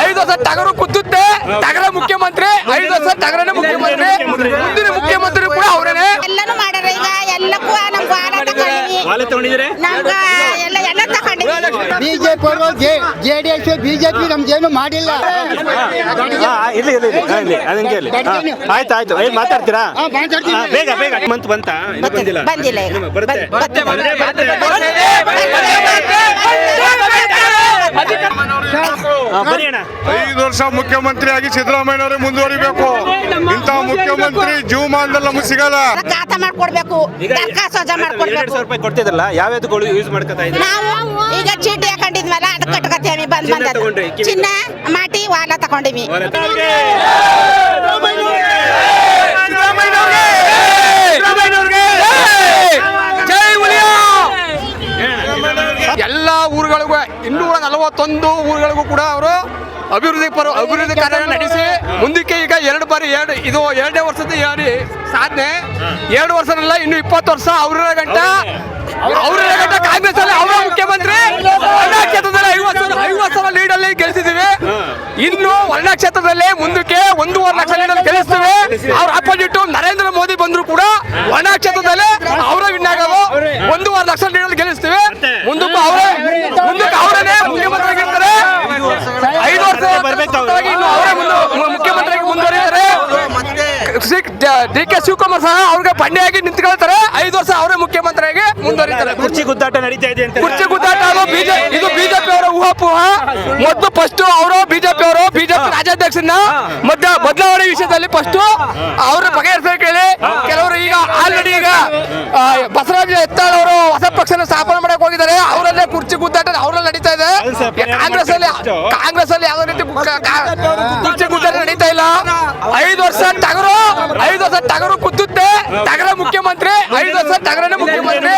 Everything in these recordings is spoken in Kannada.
ಐದು ವರ್ಷ ತಗರು ಕುದ್ದುತ್ತೆ ತಗರ ಮುಖ್ಯಮಂತ್ರಿ ಐದು ವರ್ಷ ಟಗರನೇ ಮುಖ್ಯಮಂತ್ರಿ ಮುಂದಿನ ಮುಖ್ಯಮಂತ್ರಿ ಕೂಡ ಅವರೇನೆ ಎಲ್ಲಾನು ಮಾಡ್ಯಾರ ಈಗ ಎಲ್ಲಕ್ಕೂ ವಾರ ತಗೊಂಡಿವಿ ನಮ್ಗ ಎಲ್ಲ ಎಲ್ಲ ತಗೊಂಡಿವಿ ಬಿಜೆಪಿ ಅವರು ಜೆ ಡಿ ಎಸ್ ಬಿಜೆಪಿ ನಮ್ಗೇನು ಮಾಡಿಲ್ಲ ಇಲ್ಲಿ ಇಲ್ಲಿ ಇಲ್ಲಿ ಹಾ, ಇಲ್ಲಿ ಅದಂಗೆ ಇಲ್ಲಿ ಆಯ್ತು ಆಯ್ತು ಏನ್ ಮಾತಾಡ್ತೀರಾ ಬೇಗ ಬೇಗ ಮಂತ್ ಬಂತಾ ಬಂದಿಲ್ಲ ಬಂದಿಲ್ಲ ಈಗ. ಬರುತ್ತೆ ಐದು ವರ್ಷ ಮುಖ್ಯಮಂತ್ರಿಯಾಗಿ ಸಿದ್ದರಾಮಯ್ಯನವರೇ ಮುಂದುವರಿಬೇಕು. ಇಂತ ಮುಖ್ಯಮಂತ್ರಿ ಜೀವಮಾನದಲ್ಲಿ ನಮಗೆ ಸಿಗಲ್ಲ. ಖಾತಾ ಮಾಡ್ಕೊಡ್ಬೇಕು. ಎರಡ್ ಮಾಡ್ಕೊಡ್ಬೇಕು. ಸಾವಿರ ರೂಪಾಯಿ ಕೊಡ್ತಿದ್ರಲ್ಲ ಯಾವ ಯೂಸ್ ಮಾಡ್ಕೊತಾ ಇದ್ದೀರಾ? ನಾವು ಈಗ ಚೀಟಿ ಹಾಕೊಂಡಿದ್ಮೇಲೆ ಅದ್ ಕಟ್ಕತ್ತೇವಿ ಬಂದ್ ಬಂದ. ಚಿನ್ನ ಮಾಟಿ ವಾಲ ತಗೊಂಡಿವಿ ವಾಲೆ ತಗೊಂಡ್ರಿ. ಜೈ ಹುಲಿಯ ಎಲ್ಲ ಊರುಗಳಿಗೂ, ಇನ್ನೂರ ನಲವತ್ತೊಂದು ಊರುಗಳಿಗೂ ಕೂಡ ಅವರು ಅಭಿವೃದ್ಧಿ ಪರ ಅಭಿವೃದ್ಧಿ ಕಾರ್ಯ ನಡೆಸಿ ಮುಂದಕ್ಕೆ ಈಗ ಎರಡು ಬಾರಿ ಎರಡು, ಇದು ಎರಡನೇ ವರ್ಷದ ಸಾಧನೆ. ಎರಡು ವರ್ಷದಲ್ಲ, ಇನ್ನು ಇಪ್ಪತ್ತು ವರ್ಷ ಅವ್ರ ಗಂಟ. ಅವ್ರ ಗಂಟ ಕಾಂಗ್ರೆಸ್ ಅಲ್ಲಿ ಅವರ ಮುಖ್ಯಮಂತ್ರಿ. ಐವತ್ತು ಐವತ್ತು ಸಲ ಲೀಡ್ ಅಲ್ಲಿ ಇನ್ನು ವರ್ಣ ಕ್ಷೇತ್ರದಲ್ಲಿ ಮುಂದಕ್ಕೆ ಒಂದೂವರೆ ಲಕ್ಷ ಲೀಡಲ್ಲಿ ಗೆಲ್ಲಿಸ್ತೇವೆ ಅವ್ರ ಅಪೋಸಿಟ್ ನರೇಂದ್ರ ಮೋದಿ ಬಂದ್ರು ಕೂಡ ವರ್ಣ ಕ್ಷೇತ್ರದಲ್ಲಿ ಅವರ ವಿನ್ ಆಗೋದು ಒಂದೂವರೆ ಲಕ್ಷ ಲೀಡ್ ಅಲ್ಲಿ ಗೆಲ್ಲಿಸ್ತೀವಿ ಮುಂದಕ್ಕೂ ಅವರೇ? ಮುಂದಕ್ಕೆ ಅವರೇ ಮುಖ್ಯಮಂತ್ರಿ ಆಗಿರ್ತಾರೆ ಐದು ವರ್ಷ ಬರ್ಬೇಕು ಇನ್ನು ಅವರೇ ಮುಂದೆ ಮುಖ್ಯಮಂತ್ರಿಯಾಗಿ ಮುಂದುವರಿತಾರೆ ಡಿ ಕೆ ಶಿವಕುಮಾರ್ ಸಹ ಅವ್ರಿಗೆ ಬಂಡೆಯಾಗಿ ನಿಂತ್ಕೊಳ್ತಾರೆ. ಐದು ವರ್ಷ ಅವರೇ ಮುಖ್ಯಮಂತ್ರಿಯಾಗಿ ಮುಂದುವರಿತಾರೆ. ಕುರ್ಚಿ ಗುದ್ದಾಟ ನಡೀತಾ ಇದೆ ಅಂತ ಕುರ್ಚಿ ಗುದ್ದಾಟ ಅದು ಇದು ಬಿಜೆಪಿ ಅವರ ಊಹಾಪೂಹ. ಮೊದಲು ಫಸ್ಟ್ ಅವರು ಬಿಜೆಪಿ ಅವರು ಬಿಜೆಪಿ ರಾಜ್ಯಾಧ್ಯಕ್ಷನ ಮಧ್ಯ ಬದಲಾವಣೆ ವಿಷಯದಲ್ಲಿ ಫಸ್ಟ್ ಅವ್ರ ಬಗೆಹರಿಸಬೇಕು ಹೇಳಿ ಕೆಲವರು ಈಗ ಆಲ್ರೆಡಿ ಈಗ ಬಸವರಾಜ ಎತ್ತಾಳ್ ಅವರು ಹೊಸ ಪಕ್ಷನ ಸ್ಥಾಪನೆ ಮಾಡಕ್ ಹೋಗಿದ್ದಾರೆ ಅವರಲ್ಲೇ ಕುರ್ಚಿ ಗುದ್ದಾಟ ಅವರಲ್ಲಿ ನಡೀತಾ ಇದೆ ಅದು ಸರ್, ಪರಿಹಾರ ಕಾಂಗ್ರೆಸ್ ಅಲ್ಲಿ. ಕಾಂಗ್ರೆಸ್ ಅಲ್ಲಿ ಯಾವ ರೀತಿ ಕ- ಕ- ಕುರ್ಚಿ ಗುದ್ದಾಟ ನಡೀತಾ ಇಲ್ಲ. ಐದು ವರ್ಷ ಟಗರು ಐದು ವರ್ಷ ಟಗರು ಕುತ್ತುತ್ತೆ. ಟಗರ ಮುಖ್ಯಮಂತ್ರಿ. ಐದು ವರ್ಷ ಟಗರನೇ ಮುಖ್ಯಮಂತ್ರಿ.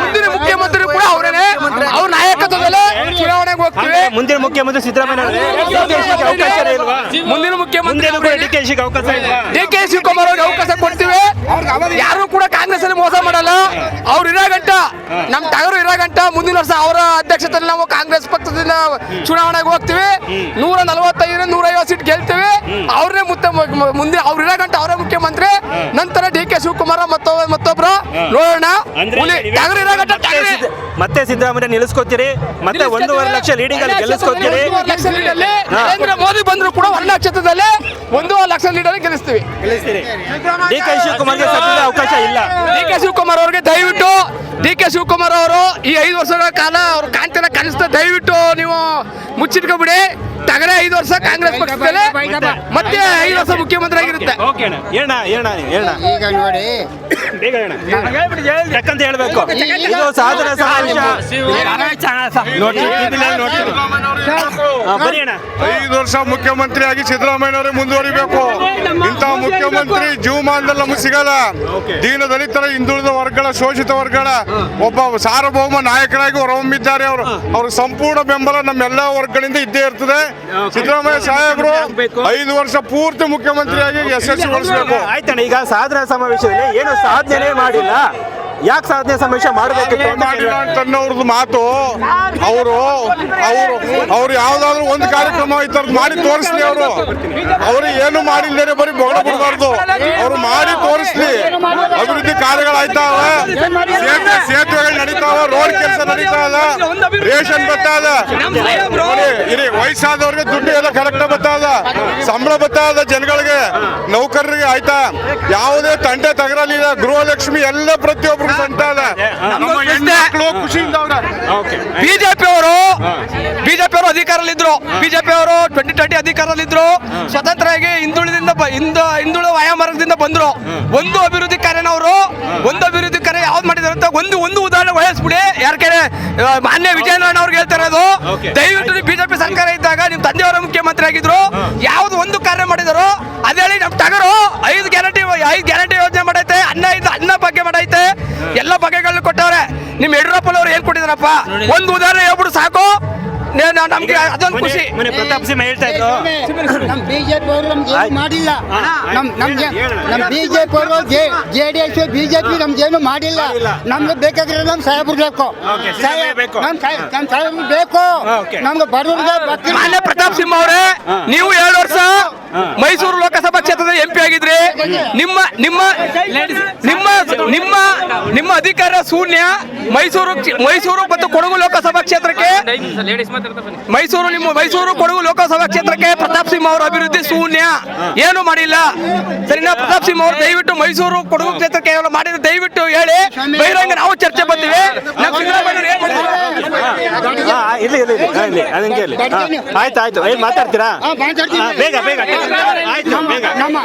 ಮುಂದಿನ ಮುಖ್ಯಮಂತ್ರಿ ಕೂಡ ಅವರೇನೆ. ಅವ್ರ ನಾಯಕತ್ವದಲ್ಲೇ ಚುನಾವಣೆಗೆ ಹೋಗ್ತೀವಿ. ಮುಂದಿನ ಮುಖ್ಯಮಂತ್ರಿ ಸಿದ್ದರಾಮಯ್ಯ ಮುಂದಿನ ಮುಖ್ಯಮಂತ್ರಿ. ಡಿ ಕೆ ಶಿವಕುಮಾರ್ ಅವ್ರಿಗೆ ಅವಕಾಶ ಕೊಡ್ತೀವಿ ಯಾರು ಕೂಡ ಕಾಂಗ್ರೆಸ್ ಅಲ್ಲಿ ಮೋಸ ಮಾಡಲ್ಲ. ಅವ್ರು ಇರೋ ಗಂಟ, ನಮ್ ಟಗರು ಇರೋ ಗಂಟ, ಮುಂದಿನ ವರ್ಷ ಅವರ ಅಧ್ಯಕ್ಷತೆಯಲ್ಲಿ ನಾವು ಕಾಂಗ್ರೆಸ್ ಪಕ್ಷದಿಂದ ಚುನಾವಣೆಗೆ ಹೋಗ್ತೀವಿ. ನೂರ ನಲವತ್ತೈದು ನೂರ ಐವತ್ತು ಸೀಟ್ ಗೆಲ್ತೀವಿ. ಅವ್ರನ್ನೇ ಮುತ್ತ ಮುಂದೆ ಅವ್ರು ಇರಾಗಂಟ ಅವರೇ ಮುಖ್ಯಮಂತ್ರಿ. ನಂತರ ಡಿ ಕೆ ಶಿವಕುಮಾರ್ ನೋಡೋಣ ಮತ್ತೆ ಸಿದ್ದರಾಮಯ್ಯ ನಿಲ್ಲಿಸ್ಕೊತೀರಿ? ಮತ್ತೆ ಒಂದೂವರೆ ಲಕ್ಷ ಲೀಡಿಂಗ್ ಅಲ್ಲಿ ಗೆಲ್ಲಿಸ್ಕೊತೀರಿ. ನರೇಂದ್ರ ಮೋದಿ ಬಂದ್ರು ಕೂಡ ಒಂದು ಕ್ಷೇತ್ರದಲ್ಲಿ ಒಂದೂವರೆ ಲಕ್ಷ ಲೀಡರ್ ಗೆಲ್ಲಿಸ್ತೀವಿ. ಗೆಲ್ಲಿಸ್ತೀರಿ? ಡಿ ಕೆ ಶಿವಕುಮಾರ್ಗೆ ಅವಕಾಶ ಇಲ್ಲ. ಡಿ ಕೆ ಶಿವಕುಮಾರ್ ಅವರಿಗೆ ದಯವಿಟ್ಟು ಡಿ ಕೆ ಶಿವಕುಮಾರ್ ಅವರು ಈ ಐದು ವರ್ಷಗಳ ಕಾಲ ಅವ್ರ ಕಾಂತಿನ ಕಲಿಸ್ತಾ ದಯವಿಟ್ಟು ನೀವು ಮುಚ್ಚಿಟ್ಕೊಬಿಡಿ. ತಗಡೆ ಐದು ವರ್ಷ ಕಾಂಗ್ರೆಸ್ ಪಕ್ಷದಲ್ಲಿ ಮತ್ತೆ ಐದು ವರ್ಷ ಮುಖ್ಯಮಂತ್ರಿ ಆಗಿರುತ್ತೆ ಓಕೆ ಅಣ್ಣ. ಮುಖ್ಯಮಂತ್ರಿ ಆಗಿ ಸಿದ್ದರಾಮಯ್ಯ ಈಗ ನೋಡಿ. ಬೇಗ ಹೇಳಣ್ಣ ಯಾಕಂತ ಹೇಳ್ಬೇಕು? ಇದು ಸಾಧನ ಸಮಾವೇಶ ಐದು ವರ್ಷ ಮುಖ್ಯಮಂತ್ರಿಯಾಗಿ ಸಿದ್ದರಾಮಯ್ಯನವರೇ ಮುಂದುವರಿಬೇಕು. ಇಂಥ ಮುಖ್ಯಮಂತ್ರಿ ಜೀವಮಾನದಲ್ಲಿ ನಮಗೆ ಸಿಗಲ್ಲ. ದೀನ ದಲಿತರ ಹಿಂದುಳಿದ ವರ್ಗಗಳ ಶೋಷಿತ ವರ್ಗಗಳ ಒಬ್ಬ ಸಾರ್ವಭೌಮ ನಾಯಕರಾಗಿ ಹೊರಹೊಮ್ಮಿದ್ದಾರೆ ಅವರು. ಅವ್ರ ಸಂಪೂರ್ಣ ಬೆಂಬಲ ನಮ್ಮೆಲ್ಲ ವರ್ಗಗಳಿಂದ ಇದ್ದೇ ಇರ್ತದೆ. ಸಿದ್ದರಾಮಯ್ಯ ಸಾಹೇಬರು ಐದು ವರ್ಷ ಪೂರ್ತಿ ಮುಖ್ಯಮಂತ್ರಿಯಾಗಿ ಯಶಸ್ವಿಗೊಳಿಸಬೇಕು. ಆಯ್ತಣ್ಣ ಈಗ ಸಾಧನಾ ಸಮಾವೇಶದಲ್ಲಿ ಏನು ಸಾಧನೆ ಮಾಡಿಲ್ಲ. ಯಾಕೆ ಸಾಧನೆ ಸಮೇಶ ಮಾಡಬೇಕು ಮಾತು. ಅವರು ಅವರು ಅವ್ರು ಯಾವ್ದಾದ್ರು ಒಂದು ಕಾರ್ಯಕ್ರಮ ಈ ಮಾಡಿ ತೋರಿಸ್ಲಿ ಅವರು. ಅವರು ಏನು ಮಾಡಿಲ್ದೇನೆ ಬರೀ ಬೊಗಳ ಬಿಡಬಾರ್ದು. ಅವ್ರು ಮಾಡಿ ತೋರಿಸ್ಲಿ. ಅಭಿವೃದ್ಧಿ ಕಾರ್ಯಗಳಾಯ್ತಾವ ಸೇತುವೆ ಸೇತುವೆಗಳು ನಡೀತಾವ ರೋಡ್ ಕೆಲಸ ನಡೀತಾ ಅದ? ರೇಷನ್ ಬರ್ತಾ ಇಲ್ಲಿ ಇರಿ ವಯಸ್ಸಾದವ್ರಿಗೆ ದುಡ್ಡು ಎಲ್ಲ ಕರೆಕ್ಟ್ ಬರ್ತಾ ಸಂಬಳ ಬರ್ತಾ ಅದ ಜನಗಳಿಗೆ. ನೌಕರರಿಗೆ ಆಯ್ತಾ? ಯಾವುದೇ ತಂಟೆ ತಗರಲಿಲ್ಲ. ಗೃಹಲಕ್ಷ್ಮಿ ಎಲ್ಲ ಪ್ರತಿಯೊಬ್ಬರು ಅಂತ ಅದ ನಮ್ಮ ಹೆಣ್ಮಕ್ಳು ಖುಷಿಯಿಂದ ಅವ್ರ ಓಕೆ. ಬಿಜೆಪಿ ಅವರು ಬಿಜೆಪಿ ಅವರು ಅಧಿಕಾರದಲ್ಲಿದ್ರು. ಬಿಜೆಪಿ ಅವರು ಟ್ವೆಂಟಿ ಟ್ವೆಂಟಿ ಅಧಿಕಾರದಲ್ಲಿದ್ರು. ಸ್ವತಂತ್ರವಾಗಿ ಹಿಂದುಳಿದಿಂದ ಬ- ಹಿಂದು ಹಿಂದುಳಿದ ವಯೋಮಾರ್ಗದಿಂದ ಬಂದ್ರು. ಒಂದು ಅಭಿವೃದ್ಧಿ ಕಾರ್ಯನ ಅವರು ಒಂದು ಅಭಿವೃದ್ಧಿ ಕಾರ್ಯ ಯಾವ್ದು ಮಾಡಿದಾರೆ ಅಂತ ಒಂದು ಒಂದು ಉದಾಹರಣೆ ವಹಿಸ್ಬಿಡಿ ಯಾರ ಕಡೆ ಮಾನ್ಯ ವಿಜಯನಾರಾಯಣ ಅವ್ರಿಗೆ ಹೇಳ್ತಾರೆ ಅದು. ದಯವಿಟ್ಟು ಬಿಜೆಪಿ ಸರ್ಕಾರ ಇದ್ದಾಗ ನಿಮ್ ತಂದೆಯವರ ಮುಖ್ಯಮಂತ್ರಿ ಆಗಿದ್ರು. ಯಾವ್ದು ಒಂದು ಕಾರ್ಯ ಮಾಡಿದಾರೋ ಅದೇ ನಮ್ ಟಗರು ಐದು ಗ್ಯಾರಂಟಿ ಐದು ಗ್ಯಾರಂಟಿ ಯೋಜನೆ ಮಾಡೈತೆ ಅನ್ನ ಇದು ಅನ್ನ ಬಗ್ಗೆ ಮಾಡೈತೆ. ಎಲ್ಲ ಬಗೆಗಳನ್ನ ಕೊಟ್ಟವ್ರೆ. ನಿಮ್ ಯಡಿಯೂರಪ್ಪನವ್ರು ಏನ್ ಕೊಟ್ಟಿದಾರಪ್ಪ ಒಂದು ಉದಾಹರಣೆ ಹೇಳ್ಬಿಡು ಸಾಕು. ನಮ್ಗೆ ಅದೊಂದು ಖುಷಿ. ಮೊನ್ನೆ ಪ್ರತಾಪ್ ಸಿಂಹ ಹೇಳ್ತಾ ಇದ್ರು. ನಮ್ ಬಿಜೆಪಿ ಅವರು ನಮ್ಗೆ. ಮಾಡಿಲ್ಲ. ನಮ್. ನಮ್ಗೆ. ನಮ್ ಬಿಜೆಪಿ ಅವರು ಜೆ ಡಿ ಎಸ್ ಬಿಜೆಪಿ ನಮ್ಗೇನು ಮಾಡಿಲ್ಲ. ಮಾಡಿಲ್ಲ. ನಮ್ಗೆ ಬೇಕಾಗಿರೋ ನಮ್ ಸಾಹೇಬ್ರು ಬೇಕು. ಓಕೆ, ಸಿದ್ದರಾಮಯ್ಯ ಬೇಕು. ನಮ್ ಸಾಹೇಬ್- ನಮ್ ಸಾಹೇಬ್ರು ಬೇಕು. ನಮ್ಗೆ ಬಡವ್ರಿಗೆ ಮಾನ್ಯ ಪ್ರತಾಪ್ ಸಿಂಹ ಅವರೇ ನೀವು ಎರಡು ವರ್ಷ ಮೈಸೂರು ಲೋಕಸಭಾ ಕ್ಷೇತ್ರದ ಎಂ ಪಿ ಆಗಿದ್ರಿ ನಿಮ್ಮ ನಿಮ್ಮ ನಿಮ್ಮ ನಿಮ್ಮ ನಿಮ್ಮ ಅಧಿಕಾರ ಶೂನ್ಯ. ಮೈಸೂರು ಮೈಸೂರು ಮತ್ತು ಕೊಡಗು ಲೋಕಸಭಾ ಕ್ಷೇತ್ರಕ್ಕೆ ಮೈಸೂರು ನಿಮ್ಮ ಮೈಸೂರು ಕೊಡಗು ಲೋಕಸಭಾ ಕ್ಷೇತ್ರಕ್ಕೆ ಪ್ರತಾಪ್ ಸಿಂಹ ಅವರ ಅಭಿವೃದ್ಧಿ ಶೂನ್ಯ. ಏನು ಮಾಡಿಲ್ಲ? ಸರಿನಾ? ಪ್ರತಾಪ್ ಸಿಂಹ ಅವರು ದಯವಿಟ್ಟು ಮೈಸೂರು ಕೊಡಗು ಕ್ಷೇತ್ರಕ್ಕೆ ಮಾಡಿದ್ರೆ ದಯವಿಟ್ಟು ಹೇಳಿ. ಬಹಿರಂಗ ನಾವು ಚರ್ಚೆ ಬರ್ತೀವಿ ನಮ್ಮ ಸಿದ್ದರಾಮಯ್ಯನವ್ರು ಏನ್ ಮಾಡಿದ್ರು? ಹಾ, ಇಲ್ಲಿ ಇಲ್ಲಿ ಇಲ್ಲಿ ಹಾ, ಇಲ್ಲಿ ಅದು ಹಿಂಗೆ ಇಲ್ಲಿ ಆಯ್ತು ಆಯ್ತು. ಏನ್ ಮಾತಾಡ್ತೀರಾ. ಬೇಗ ಬೇಗ ಆಯ್ತು ಬೇಗ. ನಮ್ಮ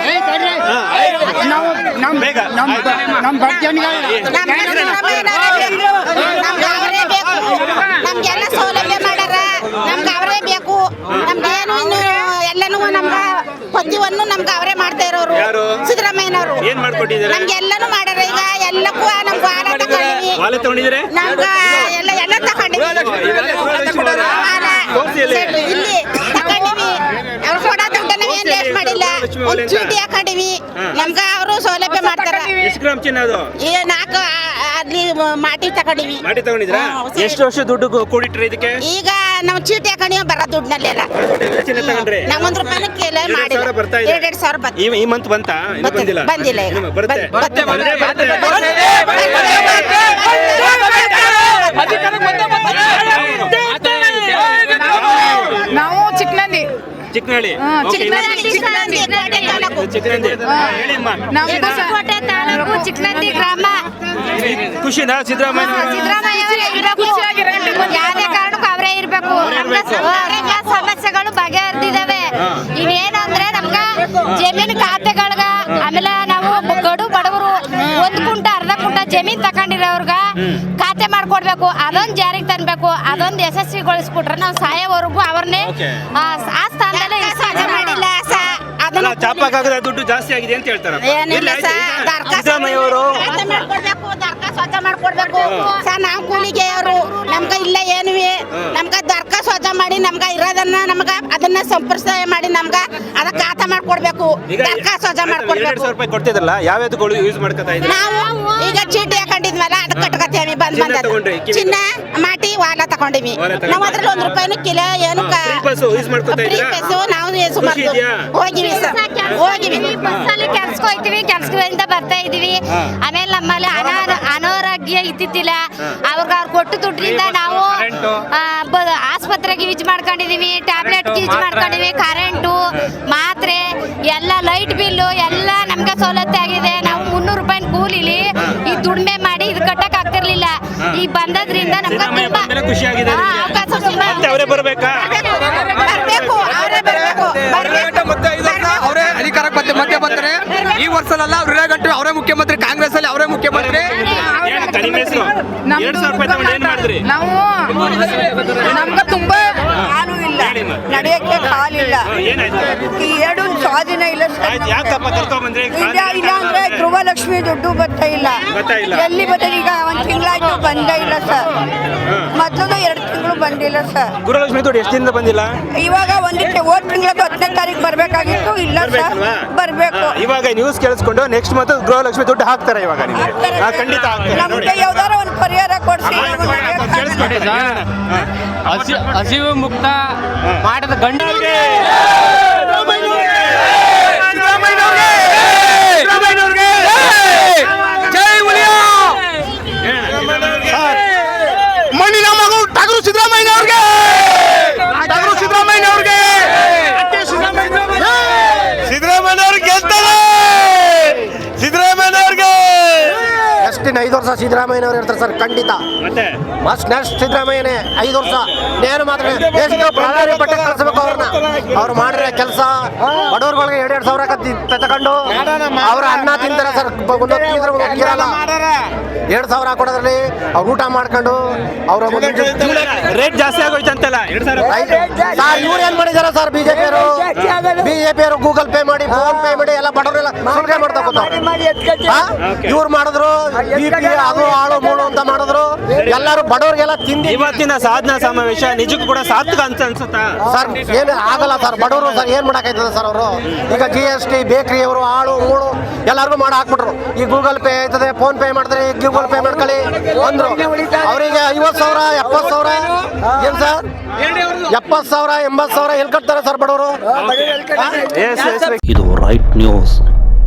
ನಮ್ಗೆಲ್ಲ ಸೌಲಭ್ಯ ಮಾಡ್ಯಾರ. ನಮ್ಗೆ ಅವರೇ ಬೇಕು. ನಮ್ಗೆ ಏನು ಇನ್ನು ಎಲ್ಲನೂ ನಮ್ಗ ಪ್ರತಿಯೊಂದು ನಮ್ಗೆ ಅವರೇ ಮಾಡ್ತಾ ಇರೋರು? ಸಿದ್ದರಾಮಯ್ಯನವರು? ನಮ್ಗೆ ಎಲ್ಲನೂ ಮಾಡಾರ ವಾಲೆ ತಗೊಂಡಿದ್ರೆ ನಮ್ಗ ಎಲ್ಲ ಎಲ್ಲ ತಗೊಂಡಿವಿ ಇಲ್ಲಿ. ತಗೊಂಡಿವಿ. ಅವ್ರು ಕೊಡೋ ಮಾಡಿಲ್ಲ. ಒಂದ್ ಚೀಟಿ ಹಾಕೊಂಡಿವಿ. ನಮ್ಗ ಅವರು ಸೌಲಭ್ಯ ಮಾಡ್ತಾರ. ಎಷ್ಟು ಗ್ರಾಮ್ ಚಿನ್ನ ಅದು? ಈಗ ನಾಲ್ಕು ಅಲ್ಲಿ ಮಾಟಿ ತಗೊಂಡಿವಿ ಮಾಡಿ ತಗೊಂಡಿದ್ರಾ. ಎಷ್ಟು ವರ್ಷ ದುಡ್ಡು ಕೂ- ಕೂಡಿಟ್ರಿ ಇದಕ್ಕೆ ಈಗ ನಾವು ಚೀಟಿ ಹಾಕೊಂಡಿವಿ ಬರ ದುಡ್ಡಲ್ಲೆಲ್ಲ ಚಿನ್ನ ತಗೊಂಡ್ರಿ ನಾವ್ ಒಂದ್ ರೂಪಾಯಿನೂ ಕೇಳ ಎರಡ್ ಮಾಡಿಲ್ಲ ಸಾವಿರ ಬರ್ತಾ ಇದೆ. ಸಾವಿರ ಈ ಈ ಮಂತ್ ಬಂತಾ ಇನ್ನು. ಬಂದಿಲ್ಲ ಬಂದಿಲ್ಲ ಈಗ. ಇನ್ನು ಬರುತ್ತೆ ಬರುತ್ತೆ, ಬಂದ್ರೆ ಬರುತ್ತೆ. ಬರುತ್ತೆ. ನಾವು ಚಿಕ್ಕನಂದಿ ಚಿಕ್ಕನಹಳ್ಳಿ Okay, ಚಿಕ್ಕನಂದಿ ಗ್ರಾಮ ಖುಷಿನಾ ಸಿದ್ದರಾಮಯ್ಯ ಯಾವುದೇ ಕಾರಣಕ್ಕೂ ಅವರೇ ಇರ್ಬೇಕು. ಸಮಸ್ಯೆಗಳು ಬಗೆಹರಿದಿದಾವೆ ಅಂದ್ರೆ ನಮ್ಗ ಜಮೀನು ಖಾತೆಗಳ್ಗ ಆಮೇಲೆ ನಾವು ಗಡು ಬಡವರು ಒಂದ್ ಕುಂಟ ಅರ್ಧ ಕುಂಟ ಜಮೀನ್ ತಕೊಂಡಿರೋರ್ಗ ಖಾತೆ ಮಾಡ್ಕೊಡ್ಬೇಕು. ಅದೊಂದ್ ಜಾರಿಗೆ ತನ್ಬೇಕು ಅದೊಂದ್ ಯಶಸ್ವಿಗೊಳಿಸ್ಬಿಟ್ರೆ ನಾವು ಸಾಯೋವರೆಗೂ ಅವ್ರನ್ನೇ. ಆ ಆ ಸ್ಥಾನದಲ್ಲೇ ಮಾಡಿಲ್ಲ ಅದನ್ನ ಚಾಪಾಕಾಗದ ದುಡ್ಡು ಜಾಸ್ತಿ ಆಗಿದೆ ಅಂತ ಹೇಳ್ತಾರೆ ಸ್ವಚ್ಛ ಮಾಡ್ಕೊಡ್ಬೇಕು. ಸರ್ ನಾವು ಕೂಲಿಗೆ ಅವರು ನಮ್ಗ ಇಲ್ಲ ಏನು ನಮ್ಗ ದರ್ಕ ಸ್ವಚ್ಛ ಮಾಡಿ ನಮ್ಗ ಇರೋದನ್ನ ನಮ್ಗ ಅದನ್ನ ಸಂಪ್ರದಾಯ ಮಾಡಿ ನಮ್ಗ ಅದ ಖಾತ ಮಾಡ್ಕೊಡ್ಬೇಕು. ದರ್ಕ ಸ್ವಚ್ಛ ಮಾಡ್ಕೊಡ್ಬೇಕು. ರೂಪಾಯಿ ಕೊಡ್ತಿದ್ರಲ್ಲ ಯಾವ್ಯಾವ್ದುಗಳು ಯೂಸ್ ಮಾಡ್ಕೊತಾ ಇದ್ದೀರಾ? ನಾವು ಈಗ ಚೀಟಿ ಹಾಕೊಂಡಿದ್ವಲ್ಲ ಅದು ಕಟ್ಕೋತೀವಿ ಬಂದ್ ಚಿನ್ನ ಬಂದ? ಚಿನ್ನ ಮಾಟಿ ವಾಲ ತಗೊಂಡಿವಿ. ನಾವು ಅದ್ರಲ್ಲಿ ಒಂದ್ ರೂಪಾಯಿನೂ ಕಿಲ ಏನು? ನಾವು? ಹೋಗಿವಿ ಸರ್. ಹೋಗಿವಿ ಕೆಲ್ಸಕ್ಕೆ ಹೋಗ್ತೀವಿ ಕೆಲ್ಸದಿಂದ ಬರ್ತಾ ಇದೀವಿ. ಆಮೇಲೆ ನಮ್ಮಲ್ಲಿ ಅನಾರೋಗ್ಯ ಇದ್ದಿದ್ದಿಲ್ಲ. ಅವ್ರಿಗೆ ಅವ್ರು ಕೊಟ್ಟು ದುಡ್ಡಿಂದ ನಾವು ಆ, ಬ- ಆಸ್ಪತ್ರೆಗೆ ಯೂಸ್ ಮಾಡ್ಕೊಂಡಿದೀವಿ ಟ್ಯಾಬ್ಲೆಟ್ ಯೂಸ್ ಮಾಡ್ಕೊಂಡಿದೀವಿ ಕರೆಂಟು ಮಾತ್ರೆ ಎಲ್ಲ ಲೈಟ್ ಬಿಲ್ಲು ಎಲ್ಲ ನಮ್ಗೆ ಸವಲತ್ತು ಆಗಿದೆ. ನಾವು ಮುನ್ನೂರು ರೂಪಾಯಿ ಕೂಲಿಲಿ ಈ ದುಡಿಮೆ ಮಾಡಿ ಇದು ಕಟ್ಟಕ್ ಆಗ್ತಿರ್ಲಿಲ್ಲ. ಈ ಬಂದದ್ರಿಂದ ನಮ್ಗೆ ತುಂಬಾ? ಅವಕಾಶ ಅವರೇ ಅಧಿಕಾರಕ್ಕೆ ಮತ್ತೆ ಮತ್ತೆ ಬರ್ತಾರೆ ಈ ವರ್ಷದಲ್ಲ ಅವ್ರ ಗಂಟೆ ಅವರೇ ಮುಖ್ಯಮಂತ್ರಿ ಕಾಂಗ್ರೆಸ್ ಅಲ್ಲಿ ಅವರೇ ಮುಖ್ಯಮಂತ್ರಿ. ನಾವು ನಮ್ಗೆ ತುಂಬಾ. ನಡೆಯಕ್ಕೆ ಕಾಲಿಲ್ಲ. ಈ ಎರಡು ಸ್ವಾಧೀನ ಇಲ್ಲ ಸರ್ ಆಯ್ತು ಯಾಕಪ್ಪ ಕರ್ಕೊಂಡ್ ಬಂದ್ರಿ? ಇಲ್ಲ ಇಲ್ಲ ಅಂದ್ರೆ ಲಕ್ಷ್ಮಿ ದುಡ್ಡು ಬರ್ತಾ ಇಲ್ಲ. ಬರ್ತಾ ಎಲ್ಲಿ ಬರ್ತದೆ ಈಗ ಒಂದ್ ತಿಂಗಳಾಯ್ತು ಬಂದೇ ಇಲ್ಲ ಸರ್. ಮೊದಲು ಎರಡು ತಿಂಗಳು ಬಂದಿಲ್ಲ ಸರ್. ಗುರುಲಕ್ಷ್ಮಿ ದುಡ್ಡು ಎಷ್ಟು ದಿನದಿಂದ ಬಂದಿಲ್ಲ? ಇವಾಗ ಒಂದಕ್ಕೆ ಹೋದ್ ತಿಂಗಳದ್ದು ಹತ್ತನೇ ತಾರೀಕು ಬರ್ಬೇಕಾಗಿತ್ತು. ಇಲ್ಲ ಸರ್? ಬರ್ಬೇಕು. ಇವಾಗ ನ್ಯೂಸ್ ಕೇಳಿಸ್ಕೊಂಡು ನೆಕ್ಸ್ಟ್ ಮಂತ್ ಗೃಹಲಕ್ಷ್ಮಿ ದುಡ್ಡು ಹಾಕ್ತಾರೆ ಇವಾಗ ನಿಮಗೆ. ಖಂಡಿತ ನಮ್ಗೆ ಯಾವ್ದಾರ ಒಂದು ಪರಿಹಾರ ಕೊಡ್ಸಿ ಹಸಿವು ಮುಕ್ತ ಮಾಡಿದ ಗಂಡ ನೆಕ್ಸ್ಟ್ ಐದು ವರ್ಷ ಸಿದ್ದರಾಮಯ್ಯನವ್ರು ಇರ್ತಾರೆ ಸರ್ ಖಂಡಿತ. ಮತ್ತೆ? ಮಸ್ಟ್ ನೆಕ್ಸ್ಟ್ ಸಿದ್ದರಾಮಯ್ಯನೇ ಐದು ವರ್ಷ. ನೇನು ಮಾತ್ರ ದೇಶದ ಪ್ರಧಾನಿ ಪಟ್ಟೆ ಕಳಿಸ್ಬೇಕು ಅವ್ರನ್ನ. ಅವ್ರು ಮಾಡಿರೋ ಕೆಲಸ ಬಡವ್ರಗಳಿಗೆ ಎರಡೆರಡು ಸಾವಿರ ಕತ್ತಿ ತಗೊಂಡು ಅವ್ರ ಅನ್ನ ತಿಂತಾರೆ ಸರ್. ಇರಲ್ಲ. ಎರಡು ಸಾವಿರ ಕೊಡೋದ್ರಲ್ಲಿ ಅವ್ರು ಊಟ ಮಾಡ್ಕೊಂಡು ಅವ್ರ ರೇಟ್ ಜಾಸ್ತಿ ಆಗೋಯ್ತು ಅಂತಲ್ಲ ಸರ್ ಇವ್ರು ಏನ್ ಮಾಡಿದಾರ ಸರ್ ಬಿಜೆಪಿ ಅವರು? ಬಿಜೆಪಿ ಅವರು ಗೂಗಲ್ ಪೇ ಮಾಡಿ ಫೋನ್ ಪೇ ಮಾಡಿ ಎಲ್ಲ ಬಡವರೆಲ್ಲ ಮಾಡ್ತಾ? ಇವ್ರು ಮಾಡಿದ್ರು ಬಿ ಅದು ಆಳು ಮೂಳು ಅಂತ ಮಾಡಿದ್ರು. ಎಲ್ಲರೂ ಬಡವರಿಗೆಲ್ಲ ತಿಂದು ಇವತ್ತಿನ ಸಾಧನಾ ಸಮಾವೇಶ ನಿಜಕ್ಕೂ ಕೂಡ ಸಾರ್ಥಕ ಅಂತ ಅನ್ಸುತ್ತಾ? ಸರ್ ಏನು ಆಗಲ್ಲ ಸರ್. ಬಡವರು ಸರ್ ಏನ್ ಮಾಡಕ್ಕಾಯ್ತದೆ ಸರ್ ಅವರು? ಈಗ ಜಿ ಎಸ್ ಟಿ ಬೇಕ್ರಿ ಅವರು ಆಳು ಮೂಳು ಎಲ್ಲರಿಗೂ ಮಾಡಿ ಹಾಕ್ಬಿಟ್ರು. ಈ ಗೂಗಲ್ ಪೇ ಆಯ್ತದೆ ಫೋನ್ ಪೇ ಮಾಡಿದ್ರೆ ಈ ಗೂಗಲ್ ಪೇ ಮಾಡ್ಕೊಳ್ಳಿ ಅಂದ್ರು. ಅವರಿಗೆ ಐವತ್ತು ಸಾವಿರ ಎಪ್ಪತ್ತು ಸಾವಿರ ಏನ್ ಸರ್? ಎಪ್ಪತ್ತು ಸಾವಿರ ಎಂಬತ್ತು ಸಾವಿರ ಎಲ್ಲಿ ಕಟ್ತಾರೆ ಸರ್ ಬಡವರು. ಇದು ರೈಟ್ ನ್ಯೂಸ್